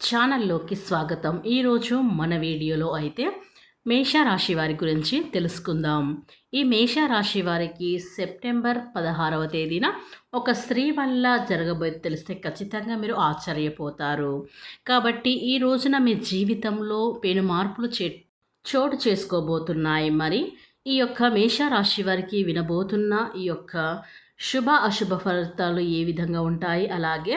ఛానల్లోకి స్వాగతం. ఈరోజు మన వీడియోలో అయితే మేషరాశి వారి గురించి తెలుసుకుందాం. ఈ మేషరాశి వారికి సెప్టెంబర్ పదహారవ తేదీన ఒక స్త్రీ వల్ల జరగబోయేది తెలిస్తే ఖచ్చితంగా మీరు ఆశ్చర్యపోతారు. కాబట్టి ఈ రోజున మీ జీవితంలో పెను మార్పులు చే చోటు చేసుకోబోతున్నాయి. మరి ఈ యొక్క మేషరాశి వారికి వినబోతున్న ఈ యొక్క శుభ అశుభ ఫలితాలు ఏ విధంగా ఉంటాయి? అలాగే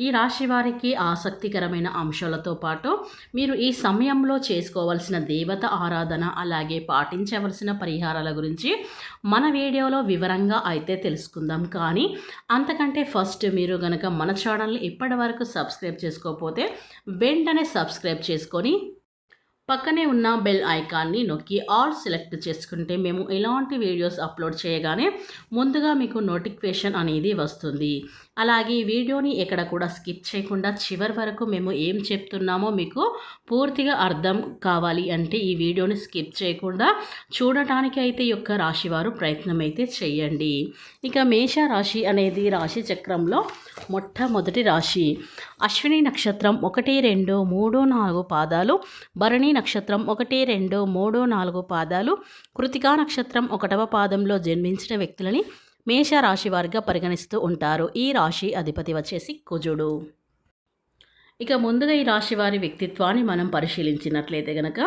ఈ రాశి వారికి ఆసక్తికరమైన అంశాలతో పాటు మీరు ఈ సమయంలో చేసుకోవాల్సిన దేవత ఆరాధన అలాగే పాటించవలసిన పరిహారాల గురించి మన వీడియోలో వివరంగా అయితే తెలుసుకుందాం. కానీ అంతకంటే ఫస్ట్ మీరు గనక మన ఛానల్ని ఇప్పటి వరకు సబ్స్క్రైబ్ చేసుకోకపోతే వెంటనే సబ్స్క్రైబ్ చేసుకొని పక్కనే ఉన్న బెల్ ఐకాన్ని నొక్కి ఆల్ సెలెక్ట్ చేసుకుంటే మేము ఎలాంటి వీడియోస్ అప్లోడ్ చేయగానే ముందుగా మీకు నోటిఫికేషన్ అనేది వస్తుంది. అలాగే ఈ వీడియోని ఎక్కడ కూడా స్కిప్ చేయకుండా చివరి వరకు మేము ఏం చెప్తున్నామో మీకు పూర్తిగా అర్థం కావాలి అంటే ఈ వీడియోని స్కిప్ చేయకుండా చూడటానికి అయితే యొక్క రాశివారు ప్రయత్నం అయితే చేయండి. ఇక మేష రాశి అనేది రాశి చక్రంలో మొట్టమొదటి రాశి. అశ్విని నక్షత్రం ఒకటి రెండు మూడు నాలుగు పాదాలు భరణి నక్షత్రం ఒకటి రెండు మూడు నాలుగు పాదాలు కృతికా నక్షత్రం ఒకటవ పాదంలో జన్మించిన వ్యక్తులని మేష రాశి వారిగా పరిగణిస్తూ ఉంటారు. ఈ రాశి అధిపతి వచ్చేసి కుజుడు. ఇక ముందుగా ఈ రాశి వారి వ్యక్తిత్వాన్ని మనం పరిశీలించినట్లయితే కనుక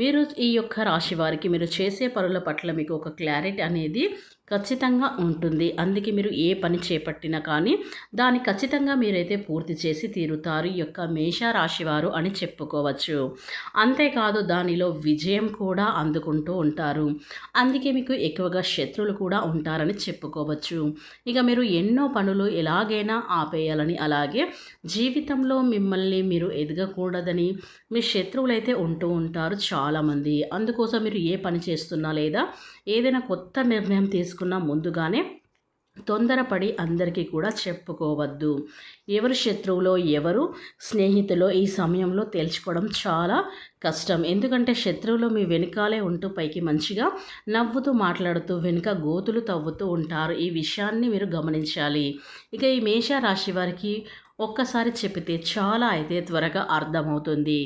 మీరు ఈ యొక్క రాశి వారికి మీరు చేసే పనుల పట్ల మీకు ఒక క్లారిటీ అనేది ఖచ్చితంగా ఉంటుంది. అందుకే మీరు ఏ పని చేపట్టినా కానీ దాన్ని ఖచ్చితంగా మీరైతే పూర్తి చేసి తీరుతారు. ఈ యొక్క మేషరాశి వారు అని చెప్పుకోవచ్చు. అంతేకాదు దానిలో విజయం కూడా అందుకుంటూ ఉంటారు. అందుకే మీకు ఎక్కువగా శత్రువులు కూడా ఉంటారని చెప్పుకోవచ్చు. ఇక మీరు ఎన్నో పనులు ఎలాగైనా ఆపేయాలని అలాగే జీవితంలో మిమ్మల్ని మీరు ఎదగకూడదని మీ శత్రువులైతే ఉంటూ ఉంటారు చాలామంది. అందుకోసం మీరు ఏ పని చేస్తున్నా లేదా ఏదైనా కొత్త నిర్ణయం తీసుకు తీసుకున్న ముందుగానే తొందరపడి అందరికీ కూడా చెప్పుకోవద్దు. ఎవరు శత్రువులో ఎవరు స్నేహితులో ఈ సమయంలో తేల్చుకోవడం చాలా కష్టం. ఎందుకంటే శత్రువులు మీ వెనుకాలే ఉంటూ పైకి మంచిగా నవ్వుతూ మాట్లాడుతూ వెనుక గోతులు తవ్వుతూ ఉంటారు. ఈ విషయాన్ని మీరు గమనించాలి. ఇక ఈ మేష రాశి వారికి ఒక్కసారి చెప్తే చాలా అయితే త్వరగా అర్థమవుతుంది.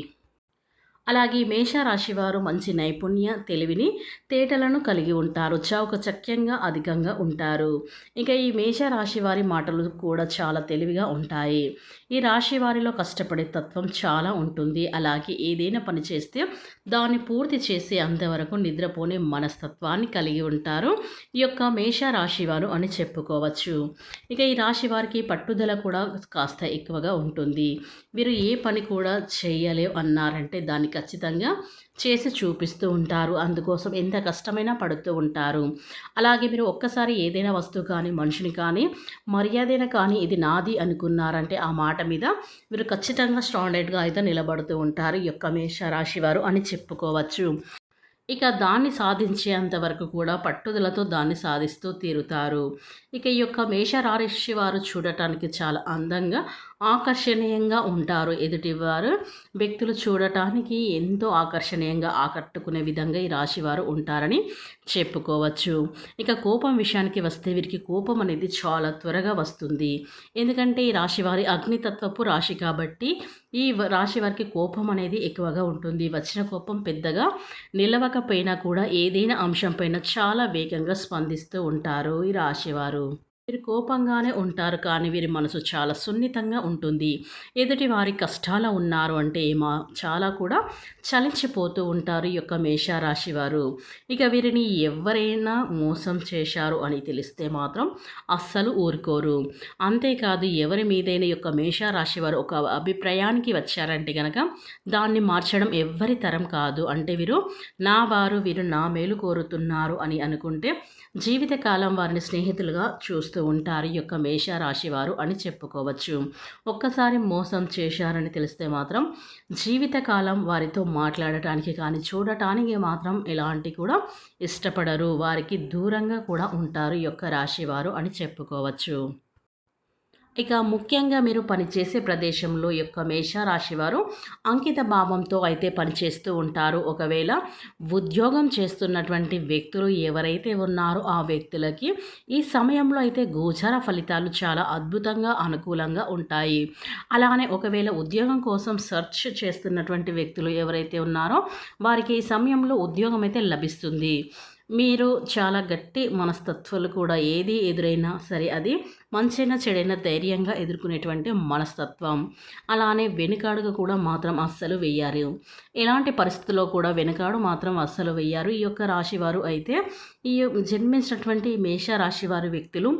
అలాగే మేషరాశి వారు మంచి నైపుణ్య తెలివిని తేటలను కలిగి ఉంటారు. చౌక చక్యంగా అధికంగా ఉంటారు. ఇక ఈ మేషరాశి వారి మాటలు కూడా చాలా తెలివిగా ఉంటాయి. ఈ రాశి వారిలో కష్టపడే తత్వం చాలా ఉంటుంది. అలాగే ఏదైనా పని చేస్తే దాన్ని పూర్తి చేసే అంతవరకు నిద్రపోనే మనస్తత్వాన్ని కలిగి ఉంటారు. ఈ యొక్క మేష వారు అని చెప్పుకోవచ్చు. ఇక ఈ రాశి వారికి పట్టుదల కూడా కాస్త ఎక్కువగా ఉంటుంది. వీరు ఏ పని కూడా చేయలేవు అన్నారంటే దానికి ఖచ్చితంగా చేసి చూపిస్తూ ఉంటారు. అందుకోసం ఎంత కష్టమైనా పడుతూ ఉంటారు. అలాగే మీరు ఒక్కసారి ఏదైనా వస్తువు కానీ మనిషిని కానీ మర్యాదైన కానీ ఇది నాది అనుకున్నారంటే ఆ మాట మీద మీరు ఖచ్చితంగా స్టాండర్డ్గా అయితే నిలబడుతూ ఉంటారు ఈ యొక్క మేషరాశి వారు అని చెప్పుకోవచ్చు. ఇక దాన్ని సాధించేంత వరకు కూడా పట్టుదలతో దాన్ని సాధిస్తూ తీరుతారు. ఇక ఈ యొక్క మేషరాశి వారు చూడటానికి చాలా అందంగా ఆకర్షణీయంగా ఉంటారు ఎదుటివారు. వ్యక్తులు చూడటానికి ఎంతో ఆకర్షణీయంగా ఆకట్టుకునే విధంగా ఈ రాశివారు ఉంటారని చెప్పుకోవచ్చు. ఇక కోపం విషయానికి వస్తే వీరికి కోపం అనేది చాలా త్వరగా వస్తుంది. ఎందుకంటే ఈ రాశివారి అగ్నితత్వపు రాశి కాబట్టి ఈ రాశి వారికి కోపం అనేది ఎక్కువగా ఉంటుంది. వచ్చిన కోపం పెద్దగా నిలవకపోయినా కూడా ఏదైనా అంశంపైన చాలా వేగంగా స్పందిస్తూ ఉంటారు ఈ రాశివారు. వీరు కోపంగానే ఉంటారు కానీ వీరి మనసు చాలా సున్నితంగా ఉంటుంది. ఎదుటి వారి కష్టాల ఉన్నారు అంటే మా చాలా కూడా చలించిపోతూ ఉంటారు ఈ యొక్క మేషరాశి వారు. ఇక వీరిని ఎవరైనా మోసం చేశారు అని తెలిస్తే మాత్రం అస్సలు ఊరుకోరు. అంతేకాదు ఎవరి మీదైనా యొక్క మేషారాశి వారు ఒక అభిప్రాయానికి వచ్చారంటే కనుక దాన్ని మార్చడం ఎవరి తరం కాదు. అంటే వీరు నా వారు వీరు నా మేలు కోరుతున్నారు అని అనుకుంటే జీవితకాలం వారిని స్నేహితులుగా చూస్తూ ఉంటారు ఈ యొక్క మేషరాశి వారు అని చెప్పుకోవచ్చు. ఒక్కసారి మోసం చేశారని తెలిస్తే మాత్రం జీవితకాలం వారితో మాట్లాడటానికి కానీ చూడటానికి మాత్రం ఎలాంటి కూడా ఇష్టపడరు. వారికి దూరంగా కూడా ఉంటారు ఈ యొక్క రాశివారు అని చెప్పుకోవచ్చు. ఇక ముఖ్యంగా మీరు పనిచేసే ప్రదేశంలో యొక్క మేషరాశి వారు అంకిత భావంతో అయితే పనిచేస్తూ ఉంటారు. ఒకవేళ ఉద్యోగం చేస్తున్నటువంటి వ్యక్తులు ఎవరైతే ఉన్నారో ఆ వ్యక్తులకి ఈ సమయంలో అయితే గోచర ఫలితాలు చాలా అద్భుతంగా అనుకూలంగా ఉంటాయి. అలానే ఒకవేళ ఉద్యోగం కోసం సెర్చ్ చేస్తున్నటువంటి వ్యక్తులు ఎవరైతే ఉన్నారో వారికి ఈ సమయంలో ఉద్యోగం అయితే లభిస్తుంది. మీరు చాలా గట్టి మనస్తత్వాలు కూడా ఏది ఎదురైనా సరే అది మంచైనా చెడైనా ధైర్యంగా ఎదుర్కొనేటువంటి మనస్తత్వం. అలానే వెనుకాడుగా కూడా మాత్రం అస్సలు వెయ్యారు. ఎలాంటి పరిస్థితుల్లో కూడా వెనుకాడు మాత్రం అస్సలు వెయ్యారు. ఈ యొక్క రాశివారు అయితే ఈ జన్మించినటువంటి మేష రాశివారి వ్యక్తులు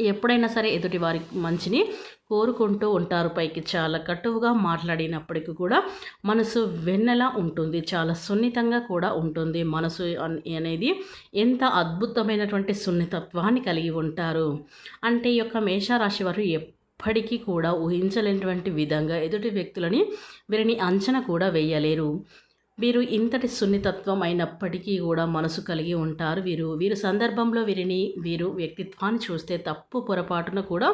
ఎప్పుడైనా సరే ఎదుటి వారి మంచిని కోరుకుంటూ ఉంటారు పైకి. చాలా కటువుగా మాట్లాడినప్పటికీ కూడా మనసు వెన్నెలా ఉంటుంది చాలా సున్నితంగా కూడా ఉంటుంది. మనసు అనేది ఎంత అద్భుతమైనటువంటి సున్నితత్వాన్ని కలిగి ఉంటారు. అంటే ఈ యొక్క మేషరాశి వారు ఎప్పటికీ కూడా ఊహించలేనటువంటి విధంగా ఎదుటి వ్యక్తులని వీరిని అంచనా కూడా వేయలేరు. వీరు ఇంతటి సున్నితత్వం అయినప్పటికీ కూడా మనసు కలిగి ఉంటారు. వీరు వీరు సందర్భంలో వీరిని వీరు వ్యక్తిత్వాన్ని చూస్తే తప్పు పొరపాటున కూడా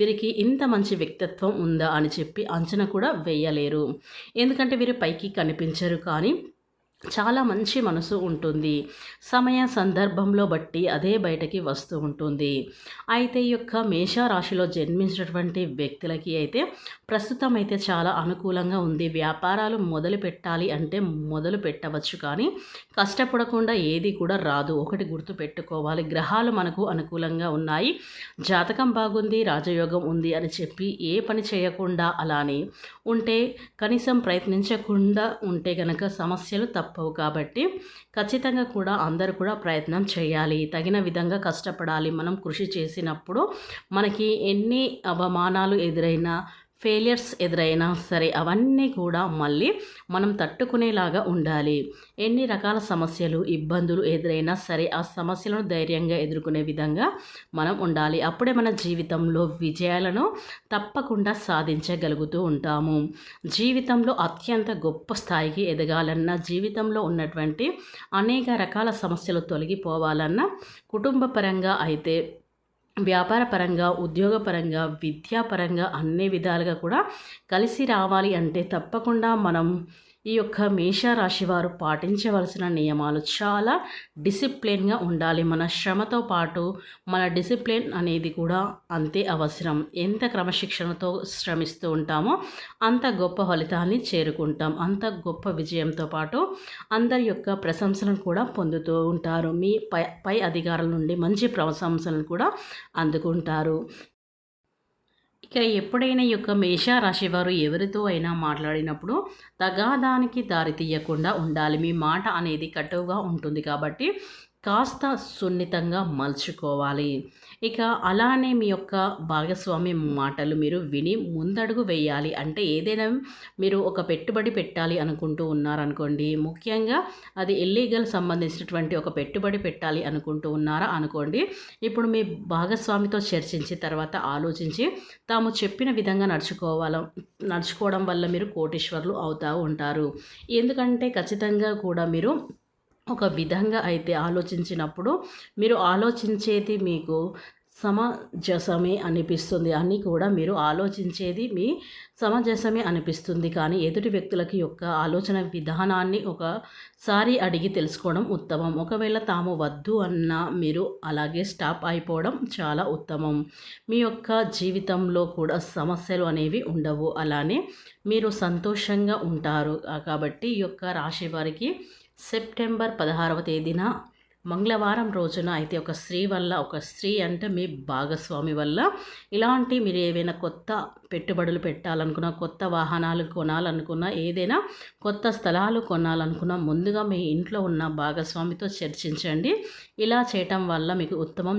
వీరికి ఇంత మంచి వ్యక్తిత్వం ఉందా అని చెప్పి అంచనా కూడా వేయలేరు. ఎందుకంటే వీరు పైకి కనిపించరు కానీ చాలా మంచి మనసు ఉంటుంది. సమయ సందర్భంలో బట్టి అదే బయటకి వస్తూ ఉంటుంది. అయితే ఈ యొక్క మేషరాశిలో జన్మించినటువంటి వ్యక్తులకి అయితే ప్రస్తుతం అయితే చాలా అనుకూలంగా ఉంది. వ్యాపారాలు మొదలు పెట్టాలి అంటే మొదలు పెట్టవచ్చు కానీ కష్టపడకుండా ఏది కూడా రాదు. ఒకటి గుర్తు పెట్టుకోవాలి. గ్రహాలు మనకు అనుకూలంగా ఉన్నాయి. జాతకం బాగుంది రాజయోగం ఉంది అని చెప్పి ఏ పని చేయకుండా అలానే ఉంటే కనీసం ప్రయత్నించకుండా ఉంటే కనుక సమస్యలు తప్ప తప్పవు కాబట్టి ఖచ్చితంగా కూడా అందరూ కూడా ప్రయత్నం చేయాలి. తగిన విధంగా కష్టపడాలి. మనం కృషి చేసినప్పుడు మనకి ఎన్ని అవమానాలు ఎదురైనా ఫెయిలియర్స్ ఎదురైనా సరే అవన్నీ కూడా మళ్ళీ మనం తట్టుకునేలాగా ఉండాలి. ఎన్ని రకాల సమస్యలు ఇబ్బందులు ఎదురైనా సరే ఆ సమస్యలను ధైర్యంగా ఎదుర్కొనే విధంగా మనం ఉండాలి. అప్పుడే మన జీవితంలో విజయాలను తప్పకుండా సాధించగలుగుతూ ఉంటాము. జీవితంలో అత్యంత గొప్ప స్థాయికి ఎదగాలన్నా జీవితంలో ఉన్నటువంటి అనేక రకాల సమస్యలు తొలగిపోవాలన్నా కుటుంబ పరంగా అయితే వ్యాపారపరంగా ఉద్యోగపరంగా విద్యాపరంగా అన్ని విధాలుగా కూడా కలిసి రావాలి అంటే తప్పకుండా మనం ఈ యొక్క మేషరాశి వారు పాటించవలసిన నియమాలు చాలా డిసిప్లిన్గా ఉండాలి. మన శ్రమతో పాటు మన డిసిప్లిన్ అనేది కూడా అంతే అవసరం. ఎంత క్రమశిక్షణతో శ్రమిస్తూ ఉంటామో అంత గొప్ప ఫలితాన్ని చేరుకుంటాం. అంత గొప్ప విజయంతో పాటు అందరి యొక్క ప్రశంసలను కూడా పొందుతూ ఉంటారు. మీ పై పై అధికారుల నుండి మంచి ప్రశంసలను కూడా అందుకుంటారు. ఇక ఎప్పుడైనా ఈ యొక్క మేషరాశి వారు ఎవరితో అయినా మాట్లాడినప్పుడు తగాదానికి దారి తీయకుండా ఉండాలి. మీ మాట అనేది కటువుగా ఉంటుంది కాబట్టి కాస్త సున్నితంగా మలుచుకోవాలి. ఇక అలానే మీ యొక్క భాగస్వామి మాటలు మీరు విని ముందడుగు వేయాలి. అంటే ఏదైనా మీరు ఒక పెట్టుబడి పెట్టాలి అనుకుంటూ ఉన్నారనుకోండి ముఖ్యంగా అది ఇల్లీగల్ సంబంధించినటువంటి ఒక పెట్టుబడి పెట్టాలి అనుకుంటూ ఉన్నారా అనుకోండి ఇప్పుడు మీ భాగస్వామితో చర్చించి తర్వాత ఆలోచించి తాము చెప్పిన విధంగా నడుచుకోవాల నడుచుకోవడం వల్ల మీరు కోటీశ్వర్లు అవుతూ ఉంటారు. ఎందుకంటే ఖచ్చితంగా కూడా మీరు ఒక విధంగా అయితే ఆలోచించినప్పుడు మీరు ఆలోచించేది మీకు సమంజసమే అనిపిస్తుంది. అని కూడా మీరు ఆలోచించేది మీ సమంజసమే అనిపిస్తుంది. కానీ ఎదుటి వ్యక్తులకి యొక్క ఆలోచన విధానాన్ని ఒకసారి అడిగి తెలుసుకోవడం ఉత్తమం. ఒకవేళ తాము వద్దు అన్న మీరు అలాగే స్టాప్ అయిపోవడం చాలా ఉత్తమం. మీ యొక్క జీవితంలో కూడా సమస్యలు అనేవి ఉండవు. అలానే మీరు సంతోషంగా ఉంటారు. కాబట్టి ఈ యొక్క రాశి వారికి సెప్టెంబర్ పదహారవ తేదీన మంగళవారం రోజున అయితే ఒక స్త్రీ వల్ల ఒక స్త్రీ అంటే మీ భాగస్వామి వల్ల ఇలాంటి మీరు ఏవైనా కొత్త పెట్టుబడులు పెట్టాలనుకున్నా కొత్త వాహనాలు కొనాలనుకున్నా ఏదైనా కొత్త స్థలాలు కొనాలనుకున్నా ముందుగా మీ ఇంట్లో ఉన్న భాగస్వామితో చర్చించండి. ఇలా చేయటం వల్ల మీకు ఉత్తమం